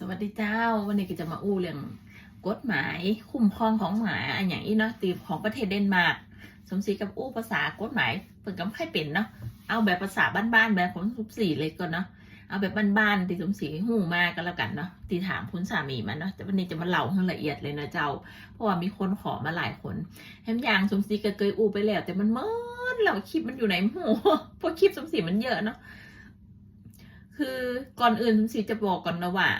สวัสดีเจ้า วันนี้ก็จะมาอู้เรื่องกฎหมายคุ้มครองของหมาอันอย่างนี้เนาะตีของประเทศเดนมาร์กสมศรีกับอู้ภาษากฎหมายเปิดกับใครเป็นเนาะเอาแบบภาษาบ้านๆแบบของสมศรีเลยก่อนเนาะเอาแบบบ้านๆที่สมศรีหูมาก็แล้วกันเนาะตีถามคุณสามีมาเนาะแต่วันนี้จะมาเล่าให้ละเอียดเลยนะเจ้า เพราะว่ามีคนขอมาหลายคนแฮมยางสมศรีก็เคยอู้ไปแล้ว แต่มันเมินแล้วคลิปมันอยู่ไหนหูเพราะคลิปสมศรีมันเยอะเนาะคือก่อนอื่นสมศรีจะบอกก่อนนะว่า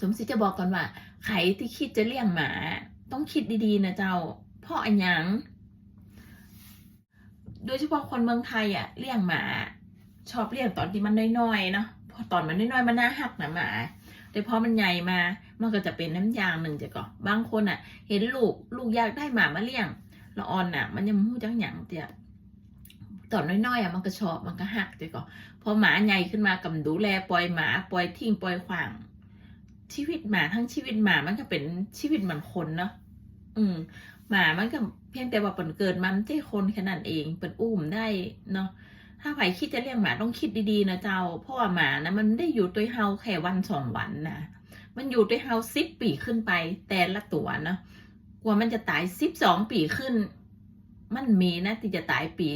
สมศรีจะบอกก่อนว่าใครที่คิดจะเลี้ยงหมา ต้องคิดดีๆนะเจ้าเพราะอันยังโดยเฉพาะคนเมืองไทยอะเลี้ยงหมา ชอบเลี้ยงตอนที่มันน้อยๆเนาะพอตอนมันน้อยๆมันน่าหักนะหมาแต่พอมันใหญ่มา มันก็จะเป็นน้ำยางหนึ่งจะก่อบางคนอะ เห็นลูกลูกอยากได้หมามาเลี้ยงละอ่อนอะ มันยังมู้จังหยังเตียตอนน้อยๆอะมันก็ชอบมันก็หักจะก่อพอหมาใหญ่ขึ้นมากำดูแลปล่อยหมาปล่อยทิ้งปล่อยขวาง ชีวิตหมาทั้งชีวิตหมามันก็เป็นชีวิตเหมือนคนเนาะอืม หมามันก็เพียงแต่ว่าเปิ่นเกิดมันไม่ใช่คนแค่นั้นเองเปิ่นอุ้มได้เนาะถ้าใครคิดจะเลี้ยงหมาต้องคิดดีๆนะเจ้า เพราะว่าหมานะมันได้อยู่ตัวเฮาแค่วันสองวันนะมันอยู่ตัวเฮาสิบปีขึ้นไป แต่ละตัวเนาะกว่ามันจะตายสิบสองปีขึ้น มันมีนะที่จะตายปี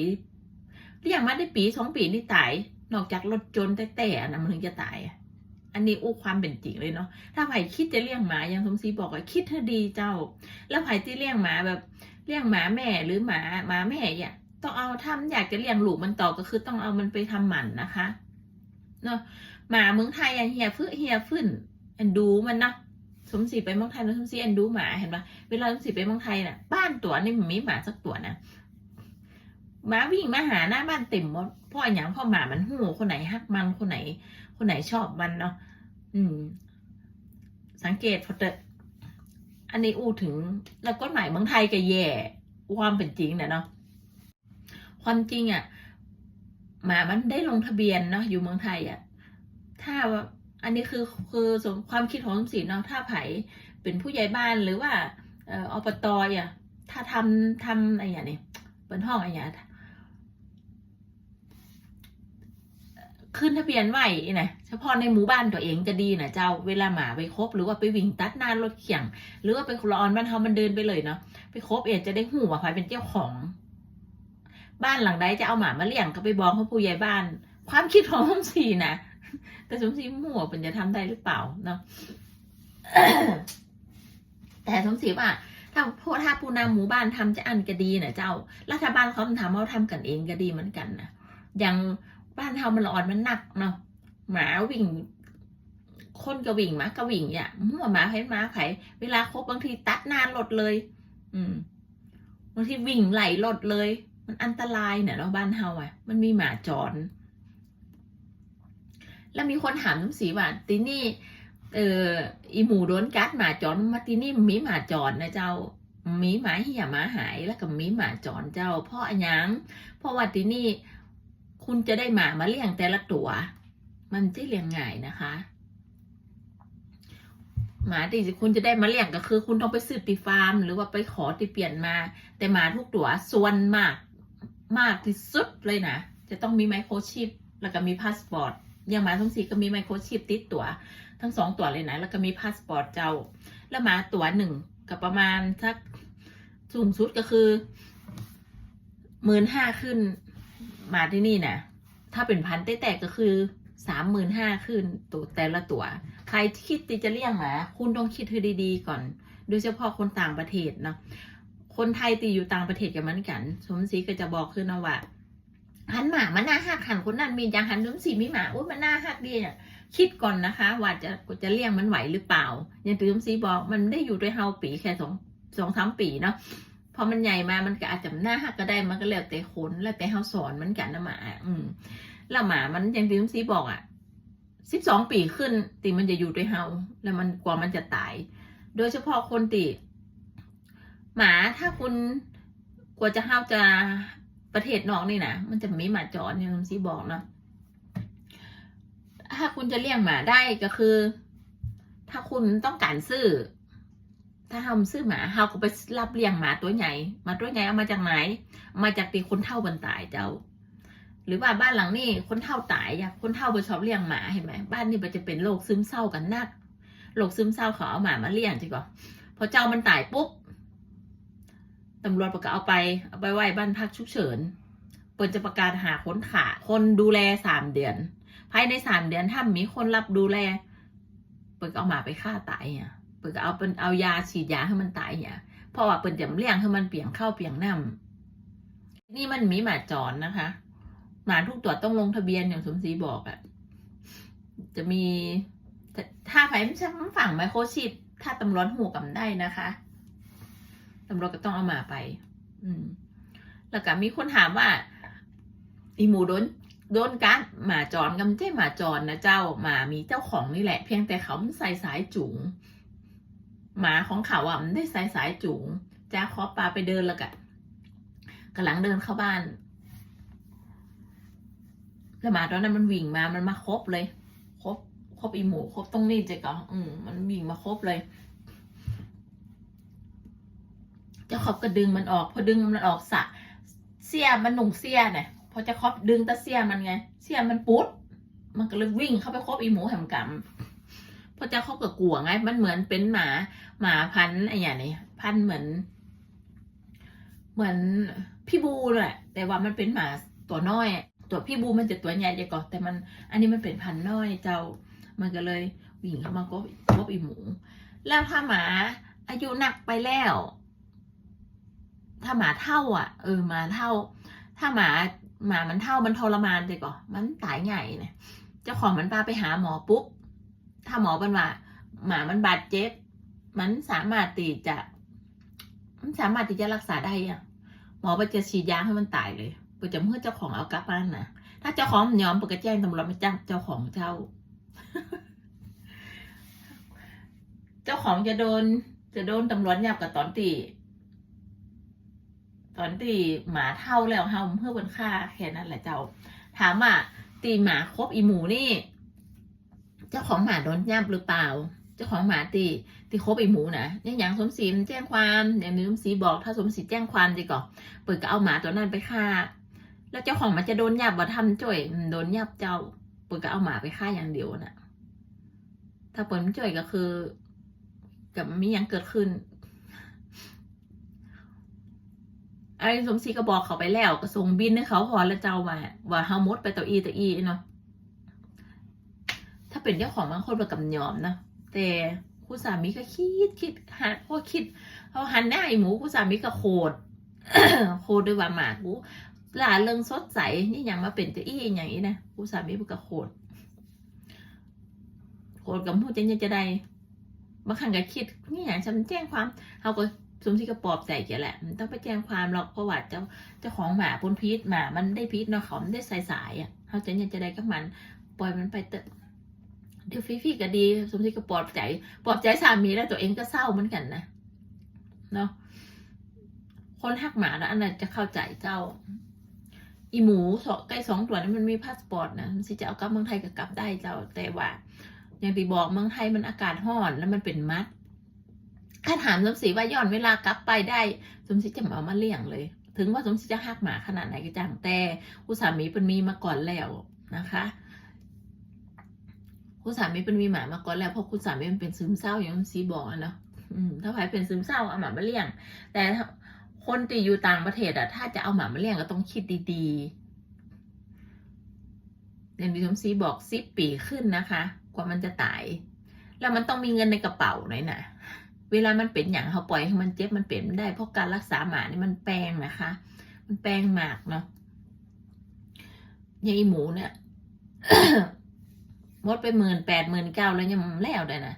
เลี้ยงมาได้ปีสองปีนี่ตาย นอกจากรถจนแต่แต่นะมันถึงจะตายอะ อันนี้อู้ความเป็นจริงเลยเนาะ ถ้าไผ่คิดจะเลี้ยงหมาอย่างสมศรีบอกว่าคิดให้ดีเจ้า แล้วไผ่ที่เลี้ยงหมาแบบเลี้ยงหมาแม่หรือหมาหมาแม่เนี่ยต้องเอาทำอยากจะเลี้ยงลูกมันต่อก็คือต้องเอามันไปทำหมันนะคะเนาะหมาเมืองไทยอย่างเฮียฟื้นเฮียฟื้นแอนดูมันเนาะสมศรีไปเมืองไทยแล้วสมศรีแอนดูหมาเห็นปะเวลาสมศรีไปเมืองไทยน่ะ บ้านตัวนี่มันมีหมาสักตัวนะ มาวิ่งมาหาหน้าบ้านเต็มหมดพราะอย่างพ่อหมามันหูคนไหนฮักมันคนไหน คนไหนชอบมันเนาะอืม สังเกตพอเตอันนี้อู้ถึงแล้วก็หมายเมืองไทยก็แย่ความเป็นจริงเนี่ยเนาะความจริงอะ่ะหมามันได้ลงทะเบียนเนาะอยู่เมืองไทยอะ่ะถ้าอันนี้คือคือสมความคิดของสมศรีเนาะถ้าไผเป็นผู้ใหญ่บ้านหรือว่าเอออบตอะถ้าทำทำอะไรอย่างนี้เป็นห้องอะไรอย่างเงี้ย ขึ้นทะเบียนไหวนะเฉพาะในหมู่บ้านตัวเองจะดีนะเจ้าเวลาหมาไปครบหรือว่าไปวิ่งตัดหน้ารถเขียง หรือว่าไปคนละออนบ้านเฮามันเดินไปเลยเนาะไปครบเองจะได้หูว่าใครเป็นเจ้าของ บ้านหลังใดจะเอาหมามาเลี้ยงก็ไปบอกเขาผู้ใหญ่บ้าน ความคิดของสมศรีนะแต่สมศรีมั่วเป็นจะทำได้หรือเปล่าเนาะแต่สมศรีว่าถ้าพวกถ้าผู้นำหมู่บ้านทำจะอันก็ดีนะเจ้า รัฐบาลเขาทำเขาทำกันเองก็ดีเหมือนกันนะอย่าง บ้านเฮามันร้อนมันหนักเนาะหมาวิ่งคนก็วิ่งหมาก็วิ่งอย่ามั่วหมาไผ่หมาไผ่เวลาครบบางทีตัดหน้ารถเลย อืมบางทีวิ่งไหลรถเลย มันอันตรายเนี่ยเนาะบ้านเฮาอะ มันมีหมาจร แล้วมีคนถามน้ำสีว่าตีนี่เอออีหมูโดนกัดหมาจรมาตีนี่มีหมาจรนะเจ้ามีหมาเหี่ยหมาหายแล้วก็มีหมาจรเจ้าเพราะอันยังเพราะว่าตีนี่ คุณจะได้หมามาเลี้ยงแต่ละตัว มันจะเลี้ยงง่ายนะคะ หมาที่คุณจะได้มาเลี้ยงก็คือ คุณต้องไปซื้อติฟาร์ม หรือว่าไปขอติเปลี่ยนมา แต่หมาทุกตัวส่วนมากมากที่สุดเลยนะ จะต้องมีไมโครชิป แล้วก็มีพาสปอร์ตอย่างหมาทั้งสี่ก็มีไมโครชิปติดตัว ทั้งสองตัวเลยนะ แล้วก็มีพาสปอร์ตเจ้า แล้วหมาตัวหนึ่งก็ประมาณสักสูงสุดก็คือหมื่นห้าขึ้น มาที่นี่นะถ้าเป็นพันธุ์แต่ก็คือสามหมื่นห้าขึ้นตัวแต่ละตัว ใครคิดจะเลี้ยงหมาคุณต้องคิดให้ดีๆก่อน โดยเฉพาะคนต่างประเทศเนาะคนไทยตีอยู่ต่างประเทศกันมือนกัน สมศรีก็จะบอกคือนะว่าหันหมามันน่าหักหันคนนั้นมีอย่างหันสมศรีมีหมาอุ้ยมันน่าหักดีเนี่ยคิดก่อนนะคะ ว่าจะจะเลี้ยงมันไหวหรือเปล่า อย่างที่สมศรีบอกมันได้อยู่ด้วยเฮาปีแค่สองสองสามปีเนาะ พอมันใหญ่มามันก็อาจจะหน้าหักก็ได้มันก็แล้วแต่คนแล้วแต่เฮาสอนมันกันนะหมา อืมแล้วหมามันอย่างที่คุณซีบอกอะสิบสองปีขึ้นตีมันจะอยู่ด้วยเฮาแล้วมันกว่ามันจะตาย โดยเฉพาะคนตีหมาถ้าคุณกว่าจะเฮาจะประเทศนอกนี่นะมันจะมีหมาจรอย่างคุณซีบอกเนาะถ้าคุณจะเลี้ยงหมาได้ก็คือ ถ้าคุณต้องการซื้อ ถ้าเฮาซื้อหมาเฮาก็ไปรับเลี้ยงหมาตัวใหญ่หมาตัวใหญ่เอามาจากไหน มาจากตีคนเท่าบันตายเจ้า หรือว่าบ้านหลังนี้คนเท่าตายอะคนเท่าไปชอบเลี้ยงหมาเห็นไหมบ้านนี้มันจะเป็นโรคซึมเศร้ากันนักโรคซึมเศร้าเขาเอาหมามาเลี้ยงจีก่อนพอเจ้ามันตายปุ๊บตำรวจประกาศเอาไปเอาไปไว้บ้านพักฉุกเฉินเปิดจะประกาศหาคนขาคนดูแลสามเดือน ภายในสามเดือนถ้ามีคนรับดูแล เปิดเอาหมาไปฆ่าตายเนี่ยเปิดก็เอาเป็นเอายาฉีดยาให้มันตายเนี่ยเพราะว่าเปิดจะเลี้ยงให้มันเปียนเข้าเปียนน้ำนี่มันมีหมาจรนะคะ หมาทุกตัวต้องลงทะเบียนอย่างสมศรีบอกอะ่ะจะมีถ้าใครไม่ใช่ฝั่งไมโครชิปถ้าตำรวจหูกำได้นะคะตำรวจก็ต้องเอาหมาไป อืม แล้วก็มีคนถามว่า อีหมูโดนโดนกัดหมาจรกำเจ้หมาจรนะเจ้าหมามีเจ้าของนี่แหละ เพียงแต่เขาใส่สายจูง หมาของเขาอะมันได้ใส่สายจูงจ้าขอปลาไปเดินแล้วกันกำลังเดินเข้าบ้านแล้วหมาตอนนั้นมันวิ่งมามันมาครบเลย ครบครบอีหมูครบตรงนี้เจ๊ก็อืมมันวิ่งมาครบเลย เจ้าขอบก็ดึงมันออก พอดึงมันออกสะ เสียมันหนุ่งเสียเนี่ยพอจะครอบดึงตะเสียมันไง เสียมันปุ๊ดมันก็เลยวิ่งเข้าไปครบอีหมูแหมกำ พอเจ้าเขาก็กลัวไง มันเหมือนเป็นหมาหมาพันธุ์ไอ้อย่างนี้พันเหมือน เหมือนพี่บูแหละแต่ว่ามันเป็นหมาตัวน้อยตัวพี่บูมันจะตัวใหญ่จะก่อแต่มัน อันนี้มันเป็นพันน้อยเจ้า มันก็เลยวิ่งเข้ามาก็ครบอีหมู แล้วถ้าหมาอายุหนักไปแล้ว ถ้าหมาเท่า อะ เออหมาเท่า ถ้าหมาหมามันเท่ามันทรมานเลยก่อนมันตายใหญ่เนี่ยเจ้าของมันพาไปหาหมอปุ๊บ ถ้าหมอเป็นว่าหมามันบาดเจ็บ มันสามารถตีจะ มันสามารถที่จะรักษาได้อะหมอไปจะฉีดยาให้มันตายเลยเพื่อจะเมื่อเจ้าของเอากลับบ้านนะถ้าเจ้าของยอมปก็แจ้งตำรวจมาจ้างเจ้าของเจ้า เจ้าของจะโดน จะโดนตำรวจยับกับตอนตีตอนตีหมาเท่าแล้วเฮาเพื่อบนค่าแค่นั้นแหละเจ้า ถามว่าตีหมาครบอีหมูนี่ เจ้าของหมาโดนยับหรือเปล่า เจ้าของหมาตีตีครบอีหมูนะเนี่ยอย่างสมศรีแจ้งความอย่างนี้สมศรีบอกถ้าสมศรีแจ้งความดีก่อนเปิดก็เอาหมาตัวนั้นไปฆ่า แล้วเจ้าของมันจะโดนยับว่าทำจ่อยโดนยับเจ้า เปิดก็เอาหมาไปฆ่าอย่างเดียวน่ะ ถ้าเปิดจ่อยก็คือกับมียังเกิดขึ้นไอ้สมศรีก็บอกเขาไปแล้วก็ส่งบินให้เขาพอแล้วเจ้าว่าว่าเฮามดไปตัวอีตัวอีเนาะ เป็นเจ้าของบางคนประกับยอมนะแต่คุณสามีก็คิดคิดหาพอคิดเขาหันหน้าไอ้หมูคุณสามีก็โคดโคดด้วยว่าหมากูหลาเริงสดใสนี่อย่างมาเป็นตัวอีอย่างนี้นะคุณสามีมันก็โคดโคดกับผู้เจนจะได้บางครั้งก็คิดนี่อย่างฉันแจ้งความเขาก็สมศรีก็ปอบใจแกแหละ มันต้องไปแจ้งความหรอกเพราะว่าเจ้าเจ้าของหมาปนพิษหมา มันได้พิษเนาะเขามันได้สายสายๆอะเขาจะยังจะได้กับมัน ปล่อยมันไปเถอะ เดี๋ยวฟีๆก็ดีสมศรีก็ปลอบใจปลอบใจสามีแล้วตัวเองก็เศร้าเหมือนกันนะเนาะคนหักหมาแล้วอันนั้นจะเข้าใจเจ้า อีหมูสองใกล้สองตัวนั้นมันมีพาสปอร์ตนะสิจะเอากลับเมืองไทยก็กลับได้เจ้าแต่ว่า อย่างที่บอกเมืองไทยมันอากาศร้อนแล้วมันเป็นมัดถ้าถามสมศรีว่าย้อนเวลากลับไปได้ สมศรีจะเอามาเลี้ยงเลย ถึงว่าสมศรีจะหักหมาขนาดไหนก็จังแต่อุสามีเป็นมีมาก่อนแล้วนะคะ คุณสามีเป็นมีหมามาก่อนแล้วเพราะคุณสามีมันเป็นซึมเศร้าอย่างสมศรีบอกเนาะถ้าใครเป็นซึมเศร้าเอาหมามาเลี้ยง แต่คนที่อยู่ต่างประเทศอะถ้าจะเอาหมามาเลี้ยงก็ต้องคิดดีๆอย่างที่สมศรีบอกสิบปีขึ้นนะคะ กว่ามันจะตาย แล้วมันต้องมีเงินในกระเป๋าหน่อยนะเวลามันเป็นอย่างเขาปล่อยให้มันเจ็บมันเป็นไม่ได้เพราะการรักษาหมานี่มันแปลงนะคะ มันแปลงมากเนาะยางอีหมูเนี่ย มดไปหมื่นแปดหมื่นเก้าแล้วยังแล้วได้นะ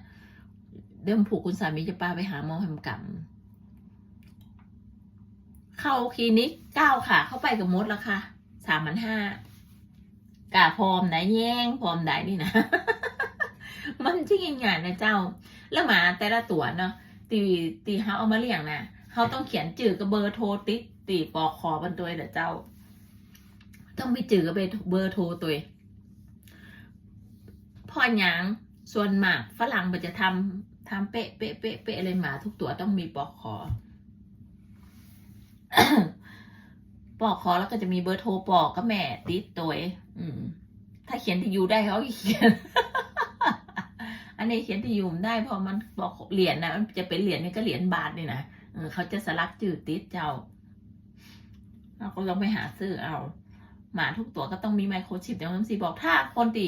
เดิมผูกคุณสามีจะพาไปหาหมอแหมกรรมเข้าคลินิกเก้าค่ะ เข้าไปกับมดแล้วค่ะสามพันห้ากาพร้อมไหนแย่งพร้อมไหนนี่นะ มันจริงงานนะเจ้า แล้วหมาแต่ละตัวเนาะตีตีเขาเอามาเลี้ยงนะเขาต้องเขียนจื่อกับเบอร์โทรติดตีปอกคอบนตัวเด้อเจ้า ต้องมีจื่อกับเบอร์โทรตัว พ่อหยังส่วนมากฝรั่งมันจะทำทำเป๊ะเป๊ะเป๊ะเป๊ะเลยหมาทุกตัวต้องมีปอกคอปอกคอแล้วก็จะมีเบอร์โทรปอกก็แม่ติดตัวอืม ถ้าเขียนที่อยู่ได้เขาเขียน อันนี้เขียนที่อยู่ได้พอมันบอกเหรียญนะมันจะเป็นเหรียญนี่ก็เหรียญบาทนี่นะเขาจะสลักจืดติดเจ้าเราก็ลองไปหาซื้อเอา หมาทุกตัวก็ต้องมีไมโครชิปอย่างน้ำสีบอกถ้าคนติ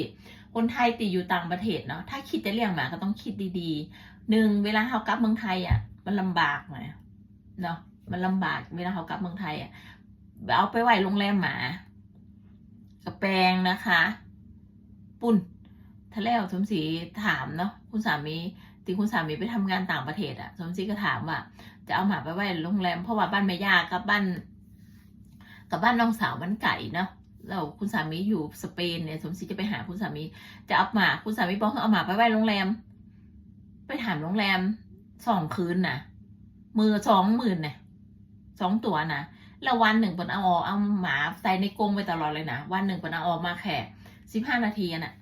คนไทยติอยู่ต่างประเทศเนาะถ้าคิดจะเลี้ยงหมาก็ต้องคิดดีๆหนึ่งเวลาเขากลับเมืองไทยอะ มันลำบากหน่อยเนาะมันลำบากเวลาเขากลับเมืองไทยอะเอาไปไว้โรงแรมหมากระแปงนะคะ ปุ่นทะแล้วสมศรีถามเนาะคุณสามีที่คุณสามีไปทำงานต่างประเทศอะสมศรีก็ถามว่า จะเอาหมาไปไว้โรงแรมเพราะว่าบ้านแม่ย่ากับบ้าน กับบ้านน้องสาวมันไก่เนาะ แล้วคุณสามีอยู่สเปนเนี่ยสมศรีจะไปหาคุณสามี จะเอาหมาคุณสามีบอกเอาหมาไปไว้โรงแรม ไปถามโรงแรมสองคืนน่ะ มือสองหมื่นเนี่ยสองตัวนะแล้ววันหนึ่งเปิดเอาออกเอาหมาใส่ในกรงไปตลอดเลยนะวันหนึ่งเปิดเอาออกมาแค่สิบห้านาทีอะน่ะ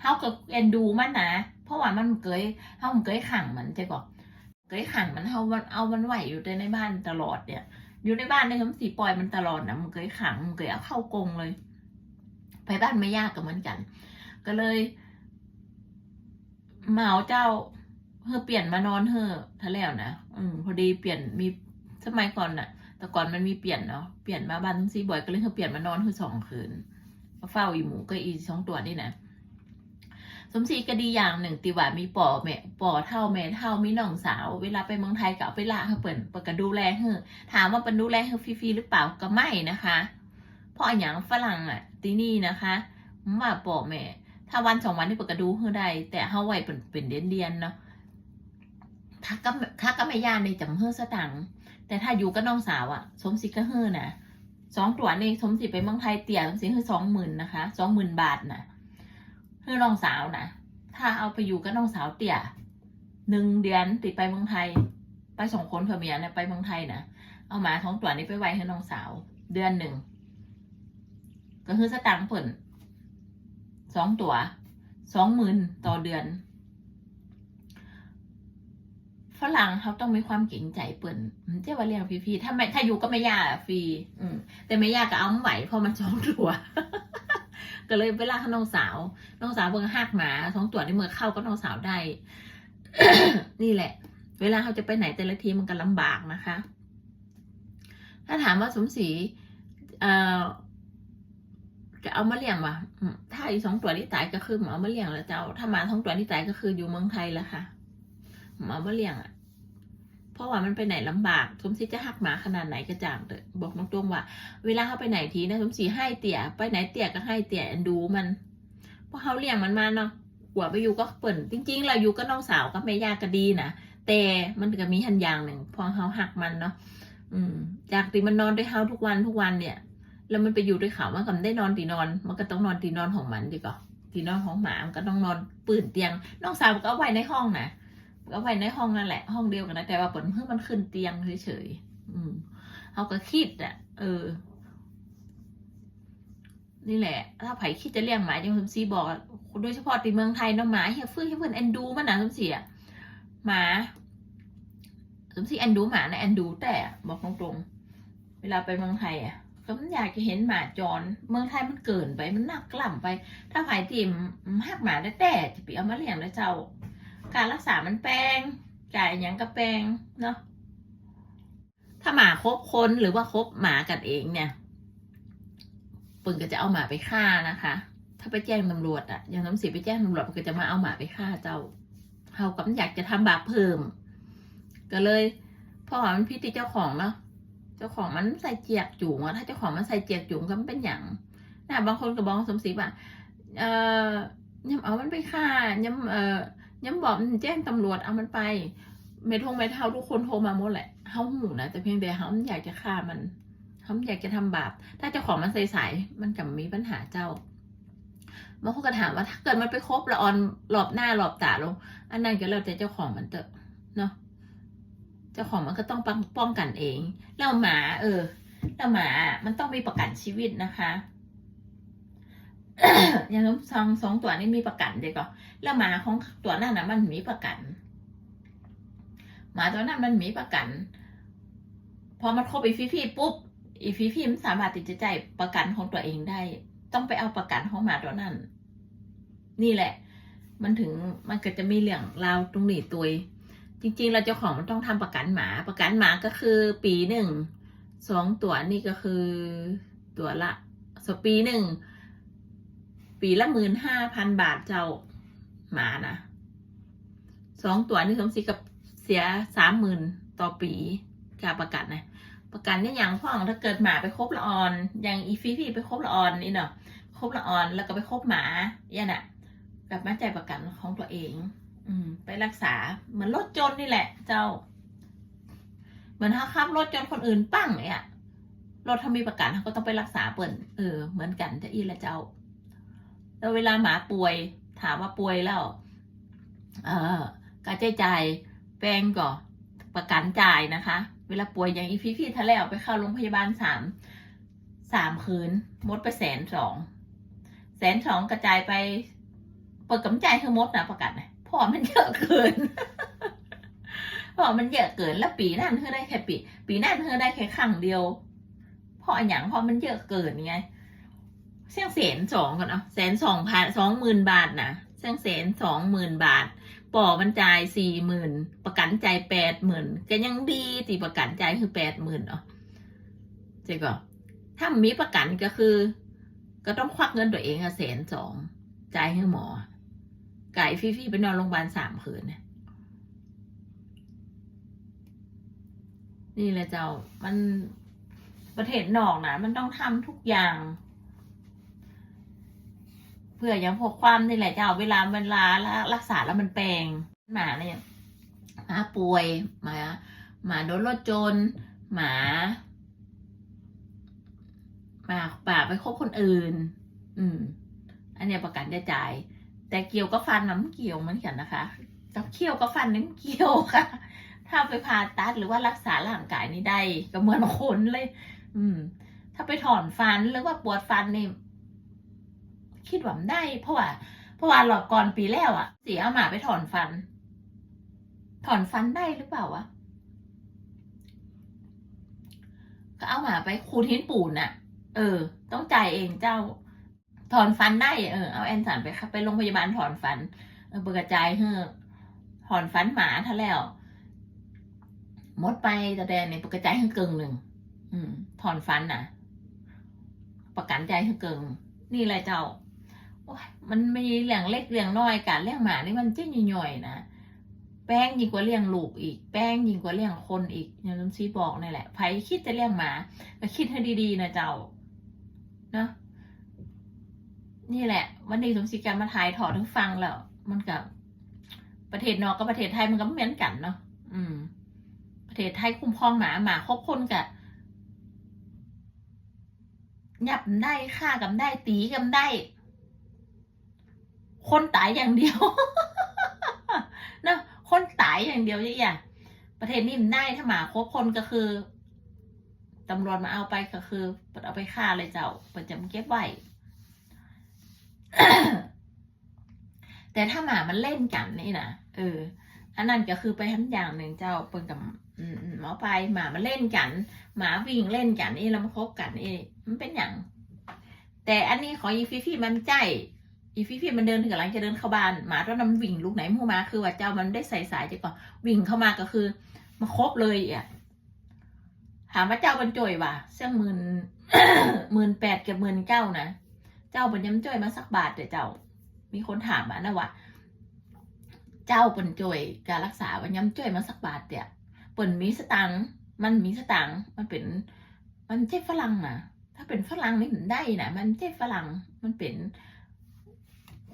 เท่ากับเอ็นดูมันนะเพราะว่ามันเกยเท่ามันเกยขังมันใช่ก่อนเกยขังมันเอามันเอามันไหวอยู่ในบ้านตลอดเนี่ย อยู่ในบ้านเนี่ยมันสีปล่อยมันตลอดนะมันเกยขังมันเกยเอาเข้ากรงเลย ไปบ้านไม่ยากกับมือนกัน ก็เลยเหมาเจ้าเฮอเปลี่ยนมานอนเฮอทะแล้วนะอืมพอดีเปลี่ยนมีสมัยก่อนน่ะ แต่ก่อนมันมีเปลี่ยนเนาะเปลี่ยนมาบ้านทั้งซีบ่อยก็เลยเฮอเปลี่ยนมานอนเฮอสองคืนมาเฝ้าอีหมูก็อีสองตัวนี่นะ สมศรีก็ดีอย่างหนึ่งตีว่ามีป่อแม่ป่อเท่าแม่เท่ามีน้องสาว เวลาไปเมืองไทยก็เอาไปละเฮอเปิดปกดูแลเฮอถามว่าเป็นดูแลเฮอฟรีๆหรือเปล่าก็ไม่นะคะ เพราะอย่างฝรั่งอะที่นี่นะคะว่าป่อแม่ถ้าวันสองวันที่เปิดกระดูเฮอได้แต่เฮาไวเป็นเป็นเดือนเดียนเนาะถ้าก็ถ้าก็ไม่ยานในจำเฮอสตังแต่ถ้าอยู่กับน้องสาวอะ สมศรีก็เฮอนะสองตัวนี่สมศรีไปเมืองไทยเตี่ยสมศรีคือสองหมื่นนะคะสองหมื่นบาทนะ เฮอน้องสาวนะถ้าเอาไปอยู่กับน้องสาวเตี่ยหนึ่งเดือนติดไปเมืองไทย ไปสองคนเพื่อเมียนะไปเมืองไทยนะเอาหมาท้องตัวนี้ไปไว้ให้น้องสาว เดือนหนึ่งก็คือสตังค์เปิ่นสองตัวสองหมื่นต่อเดือนฝรั่งเขาต้องมีความเก่งใจเปิ่นเจ้าว่าเลี้ยงฟรีๆถ้าไม่ถ้าอยู่ก็ไม่ยากฟรีอืมแต่ไม่ยากก็เอาไม่ไหวเพราะมันสองตัว ก็เลยเวลาเขาน้องสาว น้องสาวเพิ่งหักหมาสองตัวในเมื่อเข้าก็น้องสาวได้ นี่แหละ เวลาเขาจะไปไหนแต่ละทีมันก็ลำบากนะคะ ถ้าถามว่าสมศรีเอ่อจะเอามาเลี้ยงวะถ้าอีสองตัวที่ตายก็คือหมอเอามาเลี้ยงแล้วเจ้า ถ้าหมาท้องตัวที่ตายก็คืออยู่เมืองไทยแล้วค่ะ หมามาเลี้ยงอะ เพราะว่ามันไปไหนลำบากสมศรีจะหักหมาขนาดไหนก็จางเถอะบอกตรงๆว่า เวลาเขาไปไหนทีนะสมศรีให้เตี่ยไปไหนเตี่ยก็ให้เตี่ยดูมันเพราะเขาเลี้ยงมันมาเนาะกว่าไปอยู่ก็เปิ่นจริงๆเราอยู่ก็น้องสาวก็ไม่ยากก็ดีนะแต่มันก็มีหันอย่างหนึ่งพอเขาหักมันเนาะอืม จากที่มันนอนด้วยเขาทุกวันทุกวันเนี่ย แล้วมันไปอยู่ด้วยเขามันก็ไม่ได้นอนตีนอน มันก็ต้องนอนตีนอนของมันดีกว่าตีนอนของหมามันก็ต้องนอนปืนเตียง น้องสาวก็เอาไว้ในห้องนะ ก็ไว้ในห้องนั่นแหละ ห้องเดียวกันนะแต่ว่าผลเพื่อมันขึ้นเตียงเฉยๆอืมเขาก็คิดอะ เออ นี่แหละ ถ้าไผ่คิดจะเลี้ยงหมาอย่างคุณซีบอกโดยเฉพาะที่เมืองไทยเนาะหมาเฮียฟื้นให้เพื่อนแอนดูมันนะคุณซีอะหมาคุณซีแอนดูหมานะแอนดูแต่บอกตรงๆเวลาไปเมืองไทยอะก็มันอยากจะเห็นหมาจร เมืองไทยมันเกินไปมันหนักกล่ำไป ถ้าไผ่ทีมหักหมาได้แต่จะไปเอามาเลี้ยงแล้วเจ้า การรักษามันแปลงจ่ายอย่างกับแปลงเนาะถ้าหมาคบคนหรือว่าคบหมากันเองเนี่ยปึงก็จะเอาหมาไปฆ่านะคะ ถ้าไปแจ้งตำรวจอะอย่างน้ำเสียไปแจ้งตำรวจมันก็จะมาเอาหมาไปฆ่าเจ้าเขาก็อยากจะทำบาปเพิ่ม ก็เลยพราะว่ามันพิษที่เจ้าของเนาะเจ้าของมันใส่เจียกจุ๋งอะถ้าเจ้าของมันใส่เจียกจุ๋งก็มันเป็นอย่างนะบางคนก็บอกสมศรีว่าเอ่อยำเอามันไปฆ่ายำเอ่อ ย้ำบอกแจ้งตำรวจเอามันไป เมทงเมทัลทุกคนโทรมาหมดแหละเฮาหูนะแต่เพียงแต่เฮาอยากจะฆ่ามันเฮาอยากจะทำบาปถ้าเจ้าของมันใส่ๆมันจะมีปัญหาเจ้าบางคนก็ถามว่าถ้าเกิดมันไปคบละออนหลอบหน้าหลอบตาลง อันนั้นก็แล้วแต่เจ้าของมันเถอะเนาะเจ้าของมันก็ต้องป้องป้องกันเอง แล้วหมา เออแล้วหมามันต้องมีประกันชีวิตนะคะ อย่างน้ำซองสองตัวนี้มีประกันเด็กก็แล้วหมาของตัวนั้นนะมันมีประกัน หมาตัวนั้นมันมีประกัน พอมันครบอีฟีฟีปุ๊บอีฟีฟีมันสามารถติดจะจ่ายประกันของตัวเองได้ ต้องไปเอาประกันของหมาตัวนั้น นี่แหละ มันถึงมันก็จะมีเรื่องราวตรงนี้ตัวจริง ๆ เราเจ้าของมันต้องทำประกันหมา ประกันหมาก็คือปีหนึ่งสองตัวนี่ก็คือตัวละสปีหนึ่ง ปีละหมื่นห้าพันบาทเจ้าหมานะสองตัวนี่สมศรีกับเสียสามหมื่นต่อปีการประกันนะประกันเนี่ยอย่างพ่องถ้าเกิดหมาไปคบละออนอย่างอีฟีฟี่ไปคบละออนนี่เนาะคบละออนแล้วก็ไปคบหมาเนี่ยน่ะกลับมาจ่ายประกันของตัวเอง อืม ไปรักษาเหมือนรถจนนี่แหละ เจ้า เหมือนถ้าขับรถจนคนอื่นปั้งเนี่ยรถถ้ามีประกันเขาก็ต้องไปรักษาเปิ่นเออเหมือนกันจะอีละเจ้า แล้วเวลาหมาป่วย ถามว่าป่วยแล้ว เออการใช้จ่ายแปลงก่อประกันจ่ายนะคะ เวลาป่วยอย่างอีพี่พี่ทะแล้วไปเข้าโรงพยาบาลสามสามคืนมดไปแสนสองแสนสองกระจายไป เปิดกำใจคือมดนะประกันนะเพราะว่อมันเยอะเกินพ่อมันเยอะเกินแล้วปีนั้นเธอได้แค่ปี ปีนั้นเธอได้แค่ครั้งเดียวพออย่างพราะมันเยอะเกินไง เสี่ยงแสนสองก่อนเอาแสนสองพันสองหมื่นบาทนะเสี่ยงแสนสองหมื่นบาทป่อมันจ่ายสี่หมื่นประกันจ่ายแปดหมื่นก็ยังดีตีประกันจ่ายคือแปดหมื่นเนาะเจ๊ก็ถ้ามีประกันก็คือ ก็ต้องควักเงินตัวเองอะแสนสองจ่ายให้หมอไก่ฟี่ฟี่ไปนอนโรงพยาบาลสามคืนเนี่ยนี่แหละเจ้า มันประเทศนอกนะมันต้องทำทุกอย่าง เพื่อยังพกความนี่แหละเจ้าเวลาเวลารักษาแล้วมันแปลงหมาเนี่ยหมาป่วยหมาหมาโดนรถจนหมาหมาป่าไปคบคนอื่น อืม อันเนี้ยประกันจะจ่าย แต่เกี่ยวกับฟันนะมันเกี่ยวเหมือนกันนะคะกับเกี่ยวกับฟันนี่มันเกี่ยวค่ะ ถ้าไปผ่าตัดหรือว่ารักษาร่างกายนี่ได้ก็เหมือนคนเลย อืม ถ้าไปถอนฟันหรือว่าปวดฟันนี่ คิดว่ามันได้ เพราะว่า เพราะว่าหลอดก่อนปีแล้วอะเสียเอาหมาไปถอนฟัน ถอนฟันได้หรือเปล่าวะก็เอาหมาไปขูดหินปูนน่ะเออ ต้องจ่ายเองเจ้า ถอนฟันได้ เออ เอาแอนสันไปครับไปโรงพยาบาลถอนฟัน เออเบิกระจายเฮ้อถอนฟันหมาท่าแล้วมดไปแต่แดนเนี่ยเบิกระจายเฮ้เกิงหนึ่งอืมถอนฟันน่ะ ประกันใจเฮ้เกิง นี่แหละเจ้า มันมีเลี้ยงเล็กเลี้ยงน้อยการเลี้ยงหมานี่มันเจ๊ย่อยนะแป้งยิ่งกว่าเลี้ยงลูกอีก แป้งยิ่งกว่าเลี้ยงคนอีกอย่างน้ำซีบอกนี่แหละใครคิดจะเลี้ยงหมาก็คิดให้ดีๆนะเจ้าเนาะนี่แหละ วันนี้สมศรีการมาถ่ายถอดทั้งฟังแล้ว มันกับประเทศนอกกับประเทศไทยมันก็ไม่เหมือนกันเนาะอืม ประเทศไทยคุ้มครองหมาหมาครบคนกับหยับได้ฆ่ากันได้ตีกันได้ คนตายอย่างเดียวเนาะคนตายอย่างเดียวอย่างประเทศนี้มันได้ถ้าหมาครบคนก็คือตำรวจมาเอาไปก็คือเอาไปฆ่าเลยเจ้าประจำเก็บไว้แต่ถ้าหมามันเล่นกันนี่นะเออ อันนั้นก็คือไปทำอย่างหนึ่งเจ้าเปินกับหมอไปหมามันเล่นกัน หมาวิ่งเล่นกันนี่แล้วมาคบกันนี่มันเป็นอย่าง แต่อันนี้ของอีฟิฟี่มันใจ อีฟิฟี่มันเดินถึงกำลังจะเดินเข้าบ้านหมาตัวนั้นมันวิ่งลูกไหนมูมาคือว่าเจ้ามันได้ใส่สายจะก่อนวิ่งเข้ามาก็คือ มาครบเลยอะถามว่าเจ้าบรรจอยว่ะเสี่ยงหมื่นหมื่นแปดเกับหมื่นเก้านะเจ้าบรรยำจ้อยมาสักบาทเดี๋ยวเจ้า มีคนถามมานะว่าเจ้าบรรจอยการรักษาบรรยำจ้อยมาสักบาทเดี๋ยวเปิ่นมีสตังมันมีสตังมันเป็น มันเจ๊ฝรั่งนะถ้าเป็นฝรั่งนี่มันได้นะมันเจ๊ฝรั่งมันเป็น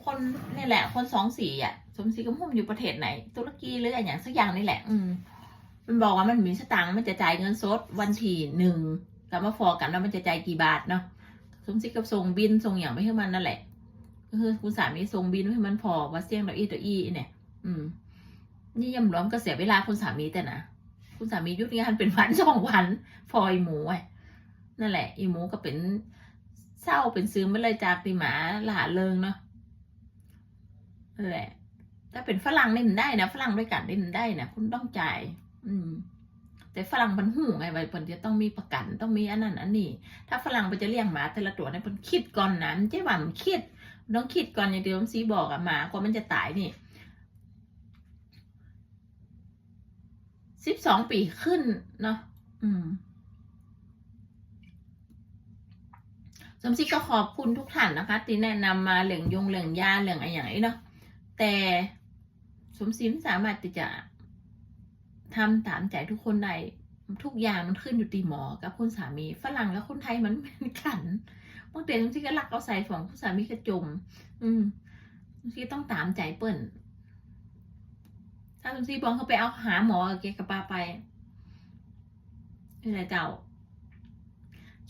คนนี่แหละ คนสองสีอะ สมศรีกับพุ่มอยู่ประเทศไหน ตุรกีหรืออะไรอย่างสักอย่างนี่แหละ อืมมันบอกว่ามันมีสตังค์มันจะจ่ายเงินสดวันที่หนึ่งกลับมาฟอกันว่ามันจะจ่ายกี่บาทเนาะสมศรีกับส่งบินส่งอย่างไม่ให้มันนั่นแหละก็คือคุณสามีส่งบินให้มันพอว่าเสี่ยงดอกอีตัวอีเนี่ย อืม นี่ยำร้อมก็เสียเวลาคุณสามีแต่นะคุณสามียุติงานเป็นวันสองวันพออีหมูไอ้นั่นแหละ อีหมูก็เป็นเศร้าเป็นซึมไม่เลยจากตีหมาหลาเริงเนาะ แหละถ้าเป็นฝรั่งนี่นได้นะฝรั่งด้วยกันนี่นได้นะคุณต้องจ่าย อืม แต่ฝรั่งมันหูไงไว้เพิ่นจะต้องมีประกันต้องมีอันนั้นอันนี้ ถ้าฝรั่งไปจะเลี้ยงหมาแต่ละตัวเนี่ยเพิ่นคิดก่อนนะมันจะว่ามันคิดต้องคิดก่อนอย่างเดียวซีบอกอะหมากว่ามันจะตายนี่สิบสองปีขึ้นเนาะอืมสมศรีก็ขอบคุณทุกท่านนะคะ ที่แนะนำมาเหลืองยงเหลืองยาเหลืองอะไรอย่างนี้เนาะ แต่สมศรีไม่สามารถที่จะทำตามใจทุกคนได้ทุกอย่างมันขึ้นอยู่ที่หมอกับคุณสามีฝรั่งกับคนไทยมันเหมือนกันบางทีสมศรีก็รักเอาใส่ของคุณสามีก็จม อืมสมศรีต้องตามใจเปิ้นถ้าสมศรีบอกเขาไปเอาหาหมอเกกับปาไปนี่แหละเจ้า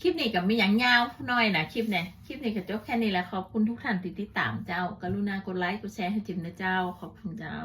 คลิปนี้กับมีอย่างยาวน้อยนะคลิปเนี่ยคลิปนี้ก็จบแค่นี้แหละขอบคุณทุกท่านที่ติดตามเจ้า กรุณากดไลค์กดแชร์ให้จิมนะเจ้า ขอบคุณเจ้า